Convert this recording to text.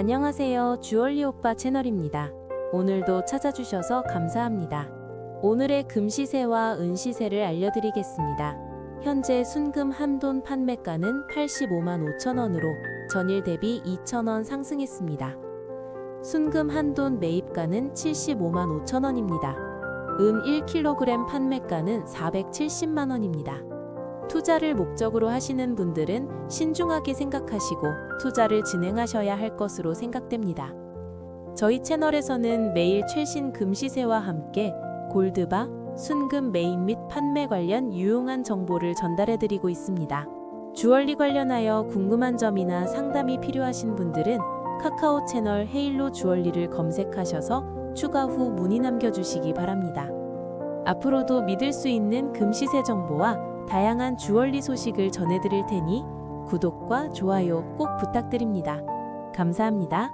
안녕하세요. 주얼리 오빠 채널입니다. 오늘도 찾아주셔서 감사합니다. 오늘의 금시세와 은시세를 알려드리겠습니다. 현재 순금 한돈 판매가는 85만 5천 원으로 전일 대비 2천 원 상승했습니다. 순금 한돈 매입가는 75만 5천 원입니다. 은 1kg 판매가는 470만 원입니다. 투자를 목적으로 하시는 분들은 신중하게 생각하시고 투자를 진행하셔야 할 것으로 생각됩니다. 저희 채널에서는 매일 최신 금시세와 함께 골드바, 순금 매입 및 판매 관련 유용한 정보를 전달해 드리고 있습니다. 주얼리 관련하여 궁금한 점이나 상담이 필요하신 분들은 카카오 채널 헤일로 주얼리를 검색하셔서 추가 후 문의 남겨주시기 바랍니다. 앞으로도 믿을 수 있는 금시세 정보와 다양한 주얼리 소식을 전해드릴 테니 구독과 좋아요 꼭 부탁드립니다. 감사합니다.